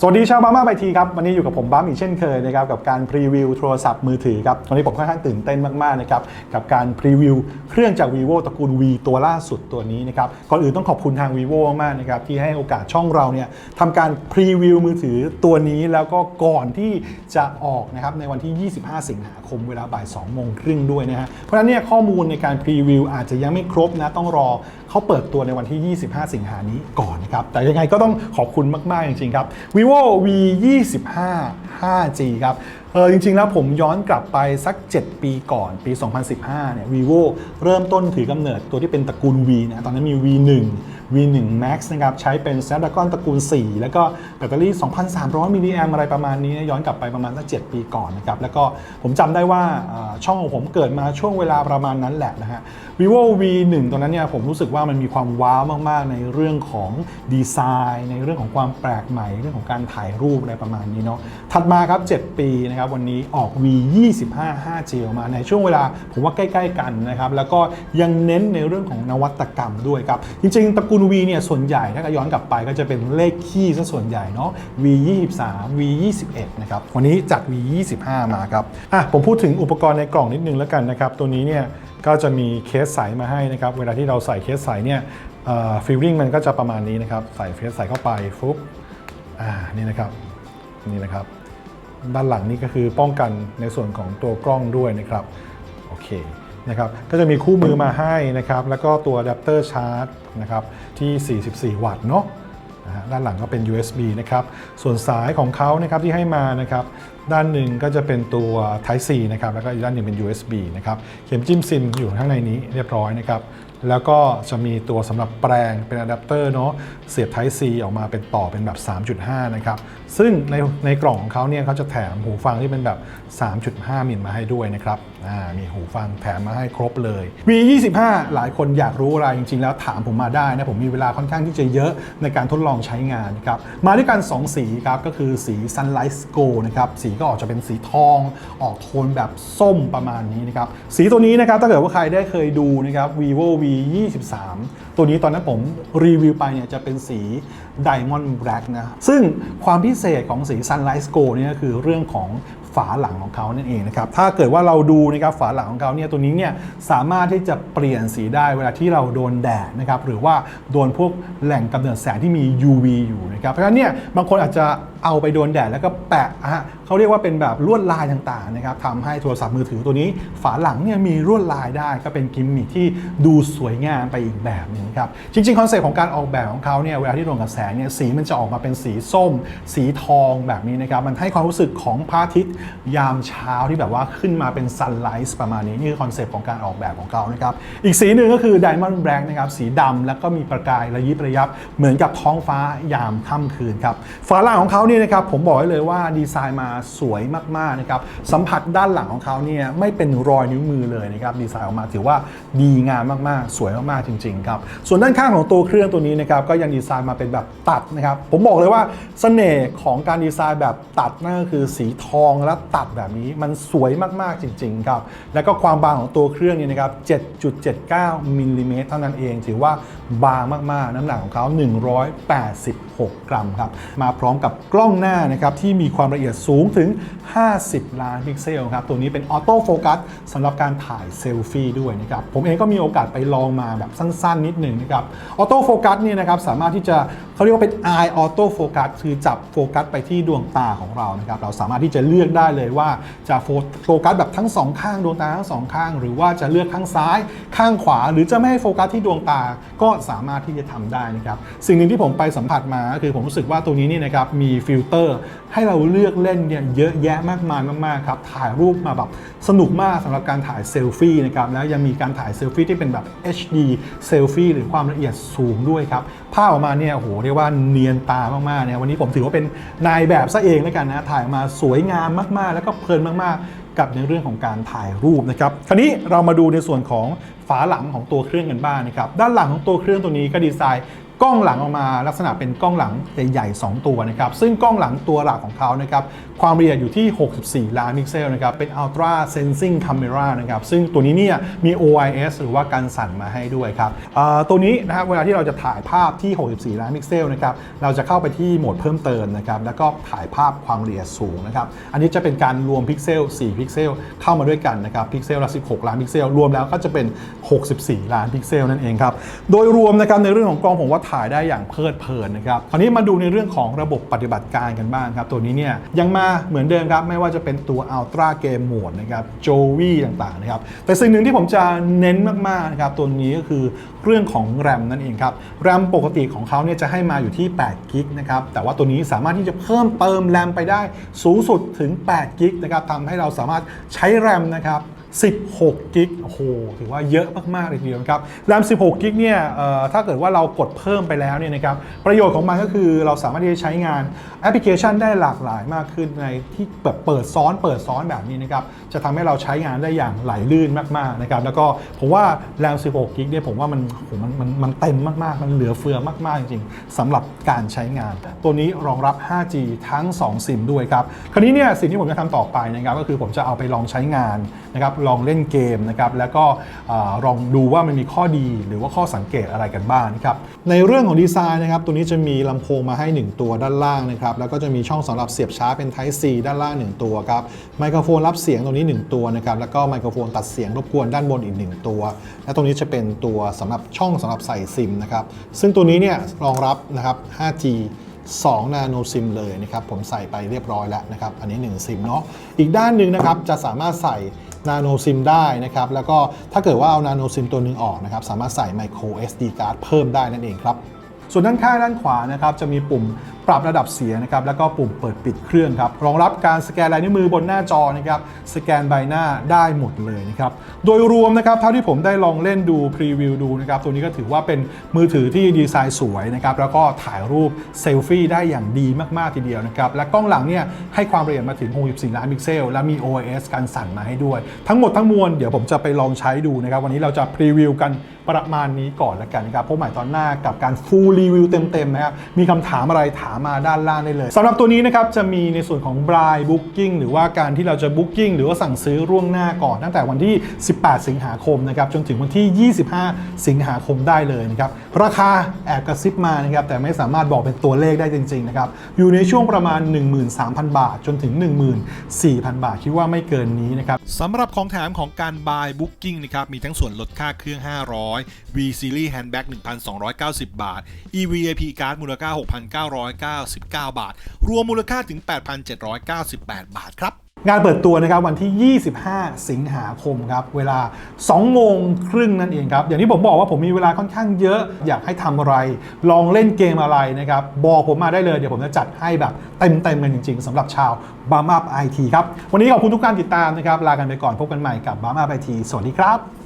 สวัสดีชาวบ้ามาไปทีครับ วันนี้อยู่กับผมบ้ามอีกเช่นเคยนะครับกับการพรีวิวโทรศัพท์มือถือครับวันนี้ผมค่อนข้างตื่นเต้นมากๆนะครับกับการพรีวิวเครื่องจาก vivo ตระกูล V ตัวล่าสุดตัวนี้นะครับก่อนอื่นต้องขอบคุณทาง vivo มากๆนะครับที่ให้โอกาสช่องเราเนี่ยทำการพรีวิวมือถือตัวนี้แล้วก็ก่อนที่จะออกนะครับในวันที่ 25 สิงหาคมเวลาบ่าย2โมงครึ่งด้วยนะฮะเพราะฉะนั้นเนี่ยข้อมูลในการพรีวิวอาจจะยังไม่ครบนะต้องรอเขาเปิดตัวในวันที่ 25 สิงหานี้ก่อนนะครับแต่ยังไงก็ต้องขอบคุณมากๆจริงๆครับ vivo vivo v 2 5 5G ครับเออจริงๆ แล้วผมย้อนกลับไปสัก 7 ปีก่อนปี 2015 เนี่ย vivo เริ่มต้นถือกำเนิดตัวที่เป็นตระกูล V นะตอนนั้นมี V1 V1 Max นะครับใช้เป็น Snapdragon ตระกูล 4 แล้วก็แบตเตอรี่ 2,300 มิลลิแอมอะไรประมาณนี้ ย้อนกลับไปประมาณสัก7ปีก่อนนะครับแล้วก็ผมจำได้ว่าอ่าช่องของผมเกิดมาช่วงเวลาประมาณนั้นแหละนะฮะ vivo V1 ตอนนั้นเนี่ยผมรู้สึกว่ามันมีความว้าวมาก ๆ ในเรื่องของดีไซน์ ในเรื่องของความแปลกใหม่ เรื่องของการถ่ายรูปอะไรประมาณนี้เนาะถัดมาครับ 7 ปีนะครับวันนี้ออก V 25 5G ออกมาในช่วงเวลาผมว่าใกล้ ๆ กันนะครับแล้วก็ยังเน้นในเรื่องของนวัตกรรมด้วยครับจริงๆตระกูล V เนี่ยส่วนใหญ่ถ้าย้อนกลับไปก็จะเป็นเลขคี่ซะส่วนใหญ่เนาะ V 23 V 21นะครับวันนี้จัด V 25มาครับอะผมพูดถึงอุปกรณ์ในกล่องนิดนึงแล้วกันนะครับตัวนี้เนี่ยก็จะมีเคสใสมาให้นะครับเวลาที่เราใส่เคสใสเนี่ยฟิลลิ่งมันก็จะประมาณนี้นะครับใส่เคสใสเข้าไปฟุ๊บอ่านี่นะครับนี่นะครับ ด้านหลังนี่ก็คือป้องกันในส่วนของตัวกล้องด้วยนะครับโอเค นะครับก็จะมีคู่มือมาให้นะครับแล้วก็ตัวอะแดปเตอร์ชาร์จนะครับที่ 44 วัตต์เนาะด้านหลังก็เป็น USB นะครับ ส่วนสายของเขานะครับที่ให้มานะครับ ด้านหนึ่งก็จะเป็นตัว Type C นะครับ แล้วก็อีกด้านหนึ่งเป็น USB นะครับ เข็มจิ้มซิมอยู่ข้างในนี้เรียบร้อยนะครับ แล้วก็จะมีตัวสำหรับแปลงเป็นอะแดปเตอร์เนาะเสียบ Type C ออกมาเป็นต่อเป็นแบบ 3.5 นะครับ ซึ่งในในกล่องของเขาเนี่ยเขาจะแถมหูฟังที่เป็นแบบ 3.5 มิลมาให้ด้วยนะครับอ่ามีหูฟังแถมมาให้ครบเลย V25 หลายคนอยากรู้อะไรจริง ๆ แล้วถามผมมาได้นะ ผมมีเวลาค่อนข้างที่จะเยอะในการทดลองใช้งานครับ มาด้วยกัน 2 สีครับ ก็คือสี Sunlight Gold นะครับ สีก็ออกจะเป็นสีทอง ออกโทนแบบส้มประมาณนี้นะครับ สีตัวนี้นะครับถ้าเกิดว่าใครได้เคยดูนะครับ vivo v 23 ตัวนี้ตอนนั้นผมรีวิวไปเนี่ยจะเป็นสี Diamond Black นะ ซึ่งความพิเศษของสี Sunlight Gold เนี่ยคือเรื่องของฝาหลังของเขานั่นเองนะครับ ถ้าเกิดว่าเราดูนะครับฝาหลังของเขาเนี่ยตัวนี้เนี่ยสามารถที่จะเปลี่ยนสีได้เวลาที่เราโดนแดดนะครับหรือว่าโดนพวกแหล่งกำเนิดแสงที่มี UV อยู่นะครับ เพราะฉะนั้นเนี่ยบางคนอาจจะเอาไปโดนแดดแล้วก็แปะฮะเขาเรียกว่าเป็นแบบลวดลายต่างๆนะครับทำให้โทรศัพท์มือถือตัวนี้ ฝาหลังเนี่ยมีลวดลายได้ก็เป็นกิมมิคที่ดูสวยงามไปอีกแบบหนึงครับจริงๆคอนเซ็ปต์ของการออกแบบของเขาเนี่ยเวลาที่โดนกับแสงเนี่ยสีมันจะออกมาเป็นสีส้ม สีทองแบบนี้นะครับมันให้ความรู้สึกของพระอาทิตย์ยามเช้าที่แบบว่าขึ้นมาเป็นซันไลท์ประมาณนี้นี่คือคอนเซ็ปต์ของการออกแบบของเขานะครับอีกสีหนึ่งก็คือ Diamond Black นะครับสีดำแล้วก็มีประกายระยิบระยับเหมือนกับท้องฟ้ายามค่ำคืนครับฝาหลังของเขานี่นะครับผมบอกไว้เลยว่าดีไซน์มาสวยมากๆนะครับสัมผัสด้านหลังของเขาเนี่ยไม่เป็นรอยนิ้วมือเลยนะครับดีไซน์ออกมาถือว่าดีงามมากๆ สวยมากๆจริงๆครับส่วนด้านข้างของตัวเครื่องตัวนี้นะครับก็ยังดีไซน์มาเป็นแบบตัดนะครับผมบอกเลยว่าเสน่ห์ของการดีไซน์แบบตัดนั่นก็คือสีทองและตัดแบบนี้มันสวยมากๆจริงๆครับแล้วก็ความบางของตัวเครื่องเนี่ยนะครับ 7.79มิลลิเมตรเท่านั้นเอง ถือว่าบางมากๆ น้ำหนักของเขา 186 กรัมครับมาพร้อมกับกล้องล่องหน้านะครับที่มีความละเอียดสูงถึง 50 ล้านพิกเซลครับตัวนี้เป็นออโต้โฟกัสสำหรับการถ่ายเซลฟี่ด้วยนะครับผมเองก็มีโอกาสไปลองมาแบบสั้นๆ นิดหนึ่งนะครับออโต้โฟกัสเนี่ยนะครับสามารถที่จะเขาเรียกว่าเป็น eye auto focus คือจับโฟกัสไปที่ดวงตาของเรานะครับเราสามารถที่จะเลือกได้เลยว่าจะโฟกัสแบบทั้งสองข้างดวงตาทั้งสองข้าง หรือว่าจะเลือกข้างซ้ายข้างขวา หรือจะไม่ให้โฟกัสที่ดวงตาก็สามารถที่จะทำได้นะครับสิ่งหนึ่งที่ผมไปสัมผัสมาคือผมรู้สึกว่าตัวนี้นี่นะครับมีฟิลเตอร์ ให้เราเลือกเล่นเนี่ยเยอะแยะมากมายมากๆครับถ่ายรูปมาแบบสนุกมากสำหรับการถ่ายเซลฟี่นะครับแล้วยังมีการถ่ายเซลฟี่ที่เป็นแบบ HD เซลฟี่หรือความละเอียดสูงด้วยครับภาพออกมาเนี่ยโหเรียกว่าเนียนตามากๆเนี่ยวันนี้ผมถือว่าเป็นนายแบบซะเองแล้วกันนะถ่ายออกมาสวยงามมากๆ แล้วก็เพลินมากๆกับในเรื่องของการถ่ายรูปนะครับ คราวนี้เรามาดูในส่วนของฝาหลังของตัวเครื่องกันบ้างนะครับ ด้านหลังของตัวเครื่องตัวนี้ก็ดีไซน์ กล้องหลังออกมาลักษณะเป็นกล้องหลังใหญ่ๆ2ตัวนะครับซึ่งกล้องหลังตัวหลักของเขานะครับความละเอียดอยู่ที่ 64 ล้านพิกเซลนะครับเป็น Ultra Sensing Camera นะครับซึ่งตัวนี้เนี่ยมี OIS หรือว่าการสั่นมาให้ด้วยครับตัวนี้นะครับเวลาที่เราจะถ่ายภาพที่ 64 ล้านพิกเซลนะครับเราจะเข้าไปที่โหมดเพิ่มเติมนะครับแล้วก็ถ่ายภาพความละเอียดสูงนะครับอันนี้จะเป็นการรวมพิกเซล 4 พิกเซล เข้ามาด้วยกันนะครับพิกเซลละ 16 ล้านพิกเซล รวมแล้วก็จะเป็น 64 ล้านพิกเซลนั่นเองครับโดยรวมนะครับในเรื่องของกล้องผมว่าถ่ายได้อย่างเพลิดเพลินนะครับคราวนี้มาดูในเรื่องของระบบปฏิบัติการกันบ้างครับ ตัวนี้เนี่ยยังมาเหมือนเดิมครับ ไม่ว่าจะเป็นตัว Ultra Game Mode นะครับ Jovi ต่างๆนะครับแต่สิ่งหนึ่งที่ผมจะเน้นมากๆนะครับตัวนี้ก็คือเรื่องของ RAM นั่นเองครับ RAM ปกติของเขาเนี่ยจะให้มาอยู่ที่8กิกนะครับแต่ว่าตัวนี้สามารถที่จะเพิ่มเติม RAM ไปได้สูงสุดถึง8กิกนะครับทำให้เราสามารถใช้ RAM นะครับ 16กิกโอ้โหถือว่าเยอะมากๆเลยทีเดียวครับ RAM 16กิกเนี่ยถ้าเกิดว่าเรากดเพิ่มไปแล้วเนี่ยนะครับประโยชน์ของมันก็คือเราสามารถที่จะใช้งานแอปพลิเคชันได้หลากหลายมากขึ้นในที่แบบเปิดซ้อนเปิดซ้อนแบบนี้นะครับจะทำให้เราใช้งานได้อย่างไหลลื่นมากๆนะครับแล้วก็ผมว่า RAM 16กิกเนี่ยผมว่ามันโอ้โหมันมันมันเต็มมากๆ มันเหลือเฟือมากๆจริงๆสำหรับการใช้งาน ตัวนี้รองรับ 5G ทั้ง 2 ซิมด้วยครับคราวนี้เนี่ยสิ่งที่ผมจะทำต่อไปนะครับก็คือผมจะเอาไปลองใช้งานนะครับลองเล่นเกมนะครับแล้วก็ลองดูว่ามันมีข้อดีหรือว่าข้อสังเกตอะไรกันบ้างนะครับในเรื่องของดีไซน์นะครับตัวนี้จะมีลำโพงมาให้ 1 ตัวด้านล่างนะครับแล้วก็จะมีช่องสำหรับเสียบชาร์จเป็น Type C ด้านล่าง 1 ตัวครับไมโครโฟนรับเสียงตรงนี้ 1 ตัวนะครับแล้วก็ไมโครโฟนตัดเสียงรบกวนด้านบนอีก 1 ตัว และตรงนี้จะเป็นตัวสำหรับช่องสำหรับใส่ซิมนะครับซึ่งตัวนี้เนี่ยรองรับนะครับ 5G 2 นาโนซิมเลยนะครับ ผมใส่ไปเรียบร้อยแล้วนะครับ อันนี้ 1 ซิมเนาะอีกด้านหนึ่งนะครับ จะสามารถใส่ นาโนซิมได้นะครับ แล้วก็ถ้าเกิดว่าเอานาโนซิมตัวหนึ่งออกนะครับ สามารถใส่ไมโคร SD card เพิ่มได้นั่นเองครับ ส่วนด้านข้างด้านขวานะครับจะมีปุ่มปรับระดับเสียงนะครับแล้วก็ปุ่มเปิดปิดเครื่องครับรองรับการสแกนลายนิ้วมือบนหน้าจอนะครับสแกนใบหน้าได้หมดเลยนะครับโดยรวมนะครับเท่าที่ผมได้ลองเล่นดูพรีวิวดูนะครับตัวนี้ก็ถือว่าเป็นมือถือที่ดีไซน์สวยนะครับแล้วก็ถ่ายรูปเซลฟี่ได้อย่างดีมากๆทีเดียวนะครับและกล้องหลังเนี่ยให้ความละเอียดมาถึง 64 ล้านพิกเซล และมี OIS การสั่นมาให้ด้วย ทั้งหมดทั้งมวลเดี๋ยวผมจะไปลองใช้ดูนะครับวันนี้เราจะพรีวิวกันประมาณนี้ก่อนละกันนะครับพบใหม่ตอนหน้ากับการ full review เต็มๆนะครับ มีคำถามอะไรถามมาด้านล่างได้เลยสำหรับตัวนี้นะครับจะมีในส่วนของ blind booking หรือว่าการที่เราจะ booking หรือว่าสั่งซื้อล่วงหน้าก่อนตั้งแต่วันที่ 18 สิงหาคมนะครับจนถึงวันที่ 25 สิงหาคมได้เลยนะครับราคาแอบกระซิบมานะครับแต่ไม่สามารถบอกเป็นตัวเลขได้จริงๆนะครับอยู่ในช่วงประมาณ 13,000 บาท จนถึง 14,000 บาท คิดว่าไม่เกินนี้นะครับสำหรับของแถมของการ buy booking นะครับมีทั้งส่วนลดค่าเครื่อง 500 V Series Handbag 1,290 บาท EVIP Card มูลค่า 6,999 บาท รวมมูลค่าถึง 8,798 บาทครับงานเปิดตัวนะครับวันที่ 25 สิงหาคมครับเวลา 2 โมงครึ่งนั่นเองครับอย่างที่ผมบอกว่าผมมีเวลาค่อนข้างเยอะอยากให้ทำอะไร ลองเล่นเกมอะไรนะครับบอกผมมาได้เลยเดี๋ยวผมจะจัดให้แบบเต็มๆกันจริง ๆสำหรับชาวบาร์มาไอทีครับวันนี้ขอบคุณทุกการติดตามนะครับลากันไปก่อนพบกันใหม่กับบาร์มาไอทีสวัสดีครับ